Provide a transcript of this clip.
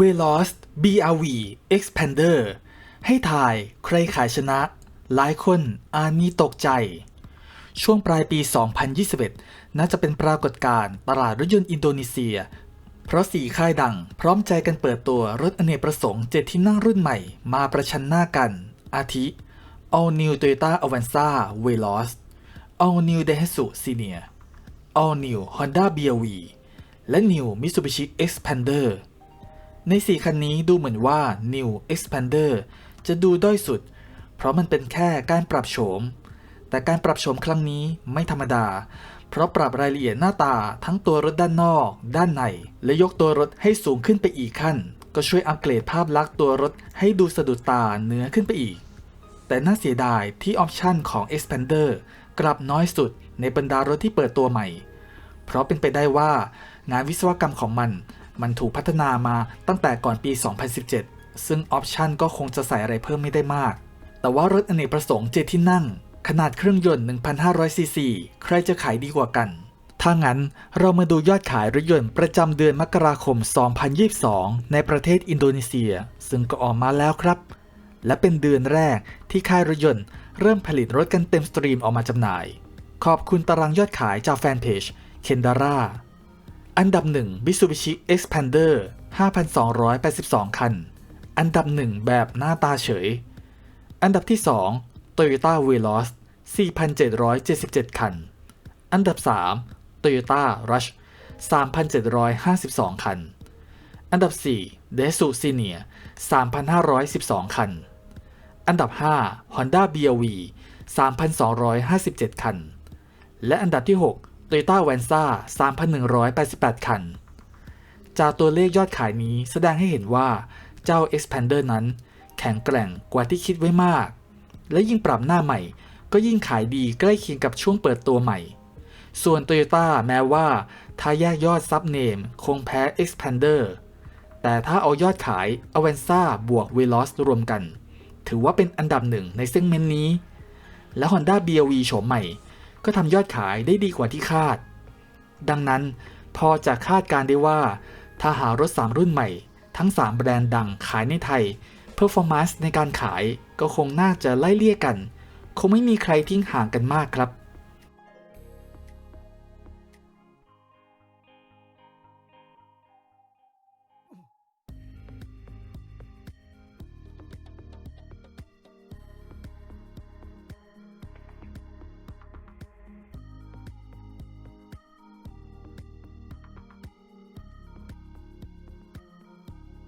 Veloz BRV Expander ให้ทายใครขายชนะ หลายคนอาจมีตกใจ ช่วงปลายปี 2021 น่าจะเป็นปรากฏการณ์ตลาดรถยนต์อินโดนีเซีย เพราะสี่ค่ายดังพร้อมใจกันเปิดตัวรถอเนกประสงค์เจ็ดที่นั่งรุ่นใหม่มาประชันหน้ากัน อาทิ All New Toyota Avanza Veloz All New Daihatsu Senior All New Honda BRV และ New Mitsubishi Expander ใน 4 คันนี้ดูเหมือนว่า New Expander จะดูด้อยสุด เพราะมันเป็นแค่การปรับโฉม แต่การปรับโฉมครั้งนี้ไม่ธรรมดา เพราะปรับรายละเอียดหน้าตาทั้งตัวรถด้านนอก ด้านใน และยกตัวรถให้สูงขึ้นไปอีกขั้น ก็ช่วยอัปเกรดภาพลักษณ์ตัวรถให้ดูสะดุดตาเหนือขึ้นไปอีก แต่น่าเสียดายที่ออปชันของ Expander กลับน้อยสุดในบรรดารถที่เปิดตัวใหม่ เพราะเป็นไปได้ว่างานวิศวกรรมของมัน มันถูกพัฒนามาตั้งแต่ก่อนปี 2017 ซึ่งออปชันก็คงจะใส่อะไรเพิ่มไม่ได้มาก แต่ว่ารถอเนกประสงค์เจ็ดที่นั่ง ขนาดเครื่องยนต์ 1,500 ซีซี ใครจะขายดีกว่ากัน ถ้างั้นเรามาดูยอดขายรถยนต์ประจำเดือนมกราคม 2022 ในประเทศอินโดนีเซีย ซึ่งก็ออกมาแล้วครับ และเป็นเดือนแรกที่ค่ายรถยนต์เริ่มผลิตรถกันเต็มสตรีมออกมาจำหน่าย ขอบคุณตารางยอดขายจากแฟนเพจ Kendara อันดับ 1 Mitsubishi Expander 5,282 คัน อันดับ 1 แบบหน้าตาเฉย อันดับที่ 2 Toyota Veloz 4,777 คัน อันดับ 3 Toyota Rush 3,752 คัน อันดับ 4 Daihatsu Senior 3,512 คัน อันดับ 5 Honda BRV 3,257 คัน และอันดับที่ 6 Toyota Venza 3,188 คัน จากตัวเลขยอดขายนี้แสดงให้เห็นว่าเจ้า Expander นั้น แข็งแกร่งกว่าที่คิดไว้มาก และยิ่งปรับหน้าใหม่ ก็ยิ่งขายดีใกล้เคียงกับช่วงเปิดตัวใหม่ ส่วน Toyota แม้ว่าถ้าแยกยอดซับเนมคงแพ้ Expander แต่ถ้าเอายอดขาย Avanza บวก Veloz รวมกัน ถือว่าเป็นอันดับหนึ่งในเซกเมนต์นี้ และ Honda BRV โฉมใหม่ ก็ทำยอดขายได้ดีกว่าที่คาด ดังนั้นพอจะคาดการได้ว่าถ้าหารถ 3 รุ่นใหม่ ทั้ง 3 แบรนด์ดังขายในไทย Performance ในการขายก็คงน่าจะไล่เลี่ยกัน คงไม่มีใครทิ้งห่างกันมากครับ